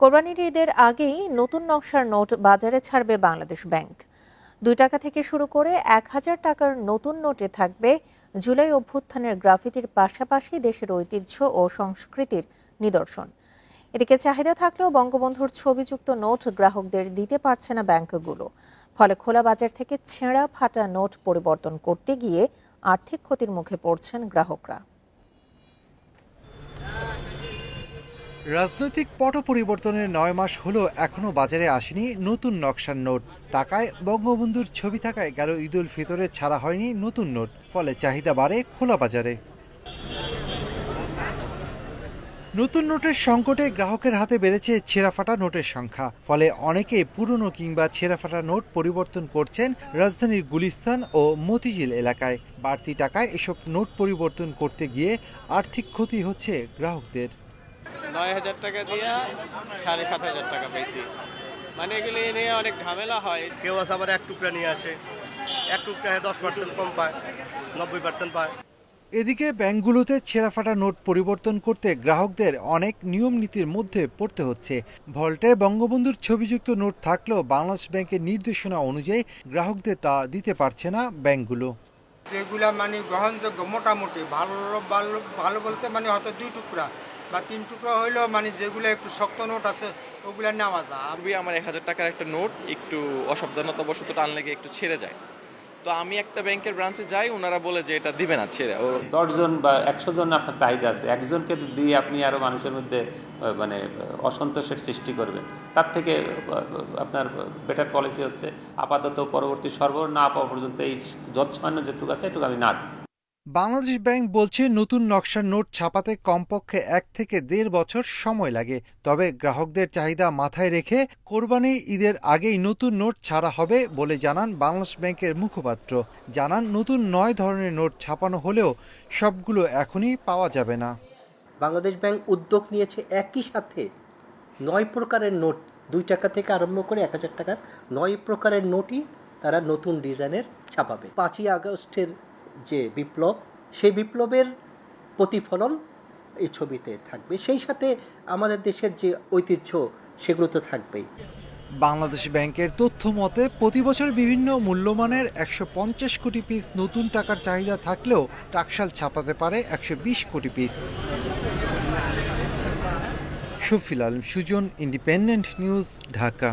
কোরবানির ঈদের আগেই নতুন নকশার নোট বাজারে ছাড়বে বাংলাদেশ ব্যাংক। দুই টাকা থেকে শুরু করে এক হাজার টাকার নতুন নোটে থাকবে জুলাই অভ্যুত্থানের গ্রাফিতির পাশাপাশি দেশের ঐতিহ্য ও সংস্কৃতির নিদর্শন। এদিকে চাহিদা থাকলেও বঙ্গবন্ধুর ছবিযুক্ত নোট গ্রাহকদের দিতে পারছে না ব্যাংকগুলো। ফলে খোলা বাজার থেকে ছেঁড়া ফাটা নোট পরিবর্তন করতে গিয়ে আর্থিক ক্ষতির মুখে পড়ছেন গ্রাহকরা। রাজনৈতিক পট পরিবর্তনের নয় মাস হলো এখনও বাজারে আসেনি নতুন নকশার নোট। টাকায় বঙ্গবন্ধুর ছবি থাকায় গেল ঈদ উল ফিতরে ছাড়া হয়নি নতুন নোট, ফলে চাহিদা বাড়ে খোলা বাজারে। নতুন নোটের সংকটে গ্রাহকের হাতে বেড়েছে ছেঁড়াফাটা নোটের সংখ্যা, ফলে অনেকে পুরনো কিংবা ছেঁড়াফাটা নোট পরিবর্তন করছেন রাজধানীর গুলিস্তান ও মতিঝিল এলাকায়। বাড়তি টাকায় এসব নোট পরিবর্তন করতে গিয়ে আর্থিক ক্ষতি হচ্ছে গ্রাহকদের। নয় হাজার টাকা দিয়ে সাড়ে সাত হাজার টাকা পেয়েছি মানে এগুলি নিয়ে অনেক ঝামেলা হয়। কেউ আছে আবার এক টুকরা নিয়ে আসে। এক টুকরা দশ পার্সেন্ট কম পায় নব্বই পার্সেন্ট পায়। এদিকে ব্যাংকগুলোতে ছেঁড়াফাটা নোট পরিবর্তন করতে গ্রাহকদের অনেক নিয়ম নীতির মধ্যে পড়তে হচ্ছে। ভল্টে বঙ্গবন্ধুর ছবিযুক্ত নোট থাকলেও বাংলাদেশ ব্যাংকের নির্দেশনা অনুযায়ী গ্রাহকদের তা দিতে পারছে না ব্যাংকগুলো। যেগুলা মানে গ্রহণযোগ্য মোটামুটি ভালো ভালো ভালো বলতে মানে হয়তো দুই টুকরা। বা তিন টুকরা হইলেও মানে যেগুলো একটু শক্ত নোট আছে ওগুলা নেওয়া যায়। খুবই আমার এক হাজার টাকার একটা নোট একটু অসাবধানতাবশত টান লেগে একটু ছেড়ে যায়। তো আমি একটা ব্যাংকের ব্রাঞ্চে যাই ওনারা বলে যে এটা দিবে না ছেড়ে ও দশজন বা একশো জন আপনার চাহিদা আছে। একজনকে দিয়ে আপনি আরও মানুষের মধ্যে মানে অসন্তোষের সৃষ্টি করবেন তার থেকে আপনার বেটার পলিসি হচ্ছে আপাতত পরবর্তী সর্ব না পাওয়া পর্যন্ত এই যৎসামান্য যেটুকু আছে এটুকু আমি না দিই। বাংলাদেশ ব্যাংক বলছে নতুন নকশার নোট ছাপাতে কমপক্ষে এক থেকে দেড় বছর সময় লাগে। তবে গ্রাহকদের চাহিদা মাথায় রেখে কোরবানি ঈদের আগেই নতুন নোট ছাড়া হবে বলে জানান বাংলাদেশ ব্যাংকের মুখপাত্র। জানান, নতুন নয় ধরনের নোট ছাপানো হলেও সবগুলো এখনই পাওয়া যাবে না। বাংলাদেশ ব্যাংক উদ্যোগ নিয়েছে একই সাথে নয় প্রকারের নোট। দুই টাকা থেকে আরম্ভ করে এক হাজার টাকার নয় প্রকারের নোটই তারা নতুন ডিজাইনের ছাপাবে। পাঁচই আগস্টের যে বিপ্লব, সেই বিপ্লবের প্রতিফলন এই ছবিতে থাকবে। সেই সাথে আমাদের দেশের যে ঐতিহ্য, সেগুলো তো থাকবেই। বাংলাদেশ ব্যাংকের তথ্য মতে, প্রতি বছর বিভিন্ন মূল্যমানের একশো পঞ্চাশ কোটি পিস নতুন টাকার চাহিদা থাকলেও টাকশাল ছাপাতে পারে একশো বিশ কোটি piece Sufil Alam Sujan independent news Dhaka.